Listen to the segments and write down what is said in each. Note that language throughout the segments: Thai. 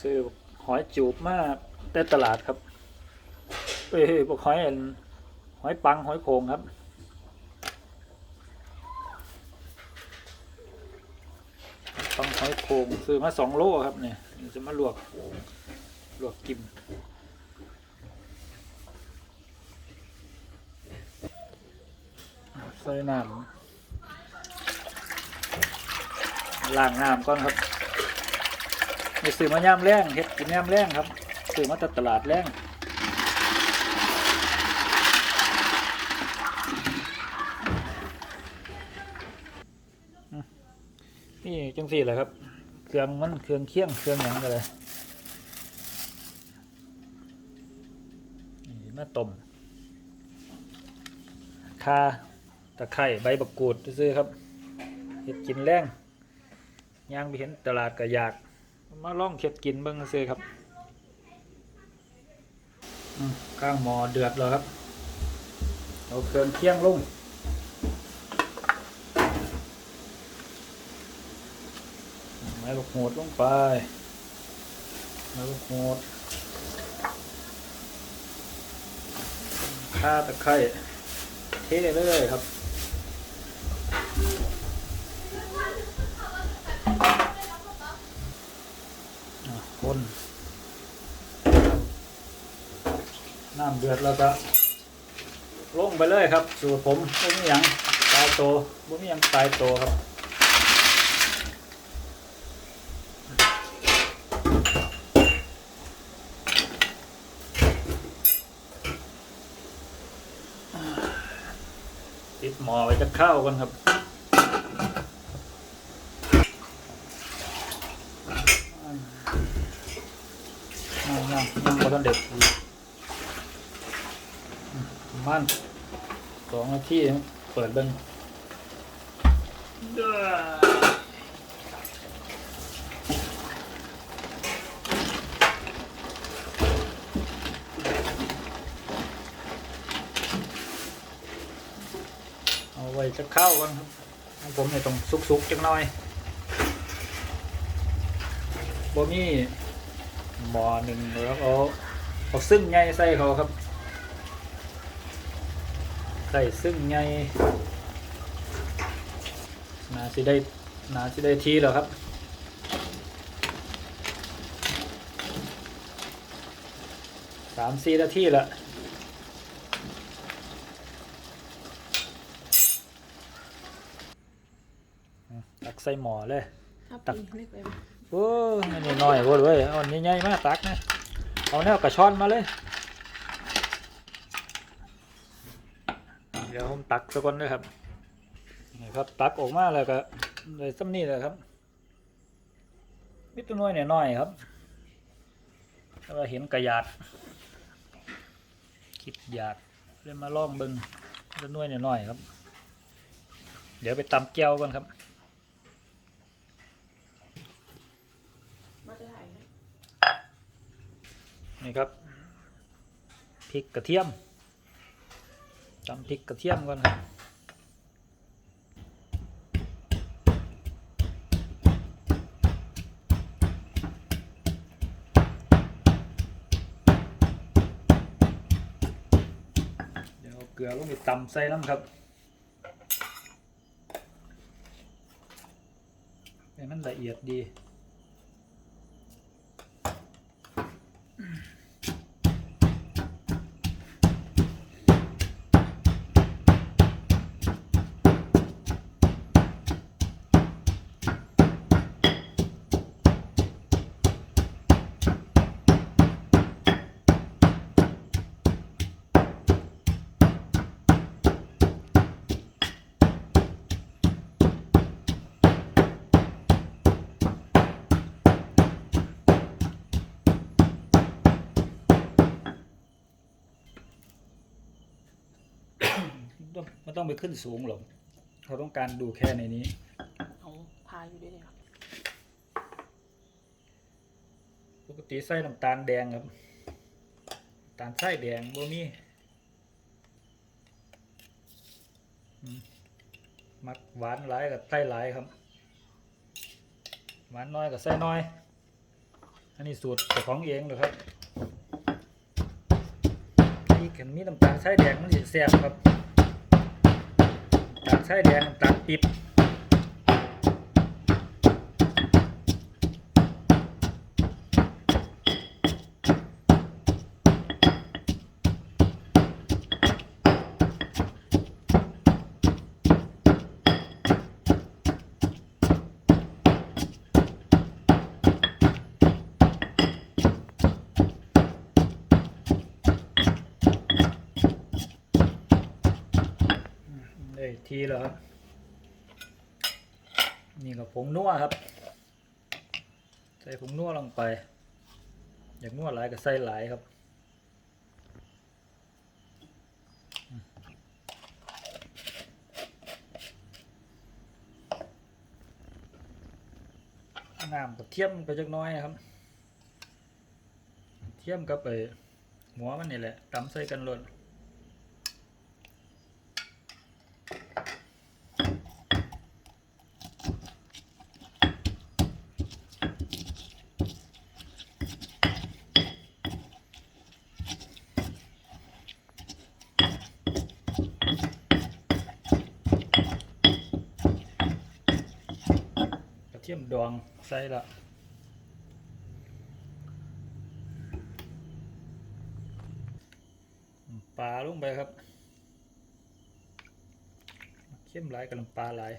ซื้อหอยจูบมาแต่ตลาดครับ เอ้ยพวกหอยอันหอยปังหอยโขงครับปังหอยโขงซื้อมาสองโลครับเนี่ยจะมาลวกลวกกินใส่น้ำล้างน้ำก่อนครับ นี่ซื้อมาย่ามแรงเฮ็ดกินย่ามแรงครับซื้อมาจากตลาดแรงนี่จังสี่แหละครับ เครื่องมันเครื่องเคี่ยงเครื่องหยังกันเลยนี่มาต้มคาตะไคร้ใบบักกูดซื้อๆครับเห็ดกินแรงย่างไปเห็นตลาดก็อยาก มาลองเห็ดกินเบิ่งซื้อครับอืมข้างหมอเดือดแล้วครับ เอาเครื่องเคี่ยงลงไม้บักโหดลงไปไม้บักโหดข่าตะไคร้เทเลยครับ คนน้ำเดือดแล้วก็ลงไปเลยครับ สูตรผมบ่มีหยังตายโตบ่มีหยังตายโตครับติดหมอไว้จะเข้ากันครับ ยัง ยังยังพอทันเด็ดอีกอืมประมันสองนาทีครับเปิดเบิ้งเด้อเอาไว้จะเข้ากันครับของผมเนี่ยต้องสุกๆจังหน่อยบ่มี หมอหนึ่งแล้วเอาเอาซึ่งไงใส่เขาครับใส่ซึ่งไงนาสิได้นาสิได้ทีแล้วครับสามสี่นาทีละตักใส่หมอเลย ตักเล็กไป โอ้ยนี่น้อยโว้ยเว้ยเอาใหญ่ๆมาตักนะเอาแนวกระชอนมาเลย เดี๋ยวผมตักสักคนด้วยครับนี่ครับ ตักออกมาแล้วก็เลยซ้ำนี่เลยครับมิตัวน้อยเนี่ยน้อยครับแล้วเห็นกระยาดคิดอยากเลยมาล่องเบิ้งตัวน้อยเนี่ยน้อยครับ เดี๋ยวไปตำแก้วกันครับ มาจะถ่ายไหม นี่ครับพริกกระเทียมตำพริกกระเทียมก่อนครับเดี๋ยวเกลือลงไปตำใส่น้ำครับให้มันละเอียดดี ต้องมันต้องไปขึ้นสูงหรอกเขาต้องการดูแค่ในนี้เอาพาอยู่ด้วยเนี่ยครับปกติใส่น้ำตาลแดงครับน้ำตาลไส้แดงบ่มีอืมมักหวานหลายกับไส้หลายครับ หวานน้อยกับไส้น้อย อันนี้สูตรเจ้าของเองเลยครับนี่กันมีน้ำตาลใช้แดงมันสิแซ่บครับน้ำตาล ใช่เดงตัดปิด ทีแล้วครับ นี่ก็ผงนัวครับ ใส่ผงนัวลงไป อยากนัวหลายก็ใส่หลายครับน้ำกับเทียมไปจักน้อยครับ เทียมกับไปหัวมันนี่แหละตำใส่กันเลย มดองใส่ละปลาลงไปครับ เข้มหลายกับน้ำปลาหลาย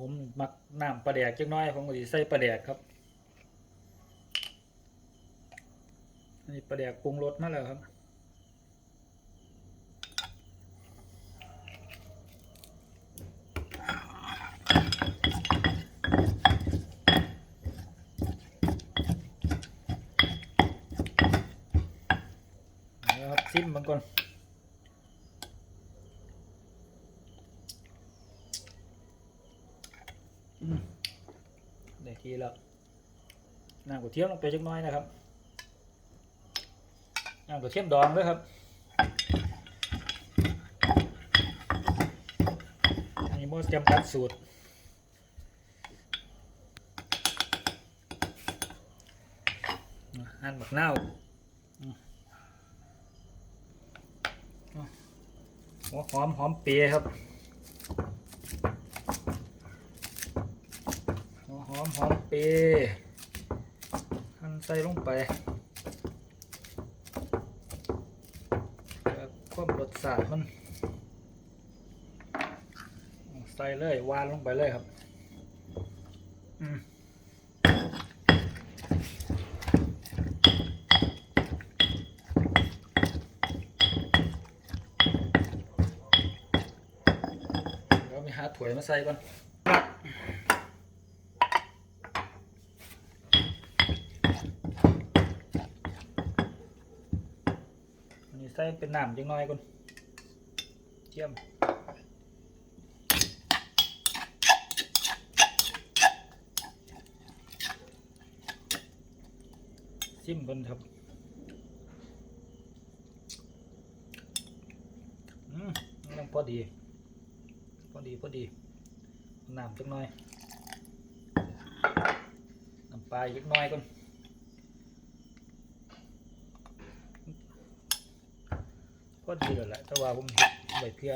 ผมมัก น้ำปลาแดกจักน้อยผมก็จะใส่ปลาแดกครับอันนี้ปลาแดกปรุงรสมาแล้วครับนะครับซิมมันก่อนอืมได้ ทีแล้วน้ำกระเทียมลงไปจักน้อยนะครับน้ำกระเทียมดองด้วยครับอันนี้โมจำกัดสูตรหั่นบักเนาวหัวหอมหอมเปียครับหัวห อมหอมเปียหั่นใส่ลงไปความรสชาติมัน ใส่เลยวานลงไปเลยครับอืมเดี๋ยวไปหาถ้วยมาใส่ก่อนอันนี้ใส่เป็นน้ำจังน้อยก่อนเทียมซิมกันครับอืมยังพอดีพอดีพอดีน้ำจักหน่อยน้ำปลาอีกหน่อยก่อน พอดีแล้วแหละแต่ว่าผมเห็ดใบเพีย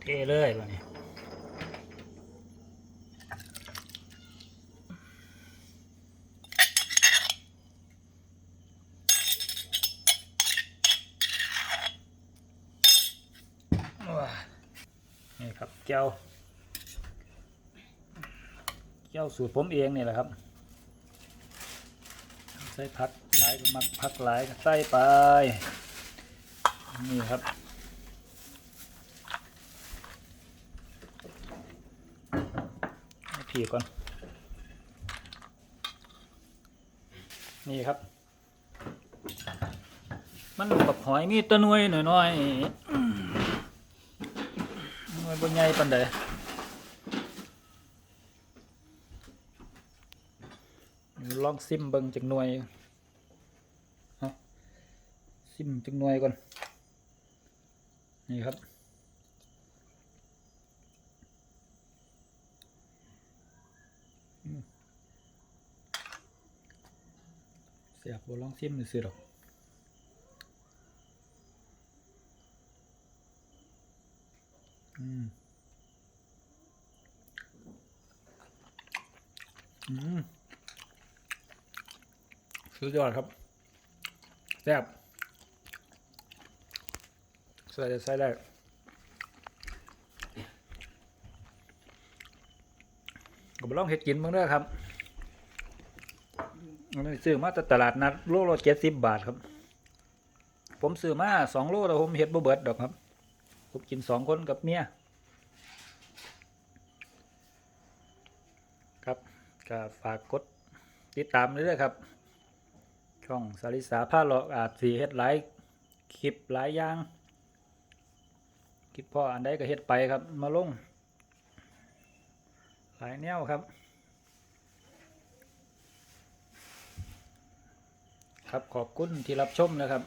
เทเลยวันนี้ แก้วแก้วสูตรผมเองเนี่แหละครับ ใส่พักหลายมักพักหลายก็ใส่ไป นี่ครับผีก่อน นี่ครับ มันกับหอยมีตะนวยหน่อยๆ มหน่บนใหญ่ปันใดลองซิมเบิ่งจักหน่วยเอาซิมจักหน่วยก่อน นี่ครับเสียบบลองซิมดูสิหรอกอืม อืม สุดยอดครับแซ่บใส่ได้ใส่ได้ก็บ่ลองเห็ดกินบ้างด้อครับอันนี้ซื้อมาจากตลาดนัดโลละเจ็ดสิบบาทครับ ผมซื้อมาสองโลแต่ผมเห็ดบ่เบิดดอกครับ ผมกินสองคนกับเมีย ครับ ก็ฝากกดติดตามเรื่อยๆครับ ช่องสาริสาผ้าเลาะอาจสีเฮ็ดหลายคลิปหลายอย่างคลิปพ่ออันใดก็เฮ็ดไปครับ มาลง หลายแนวครับ ครับขอบคุณที่รับชมนะครับ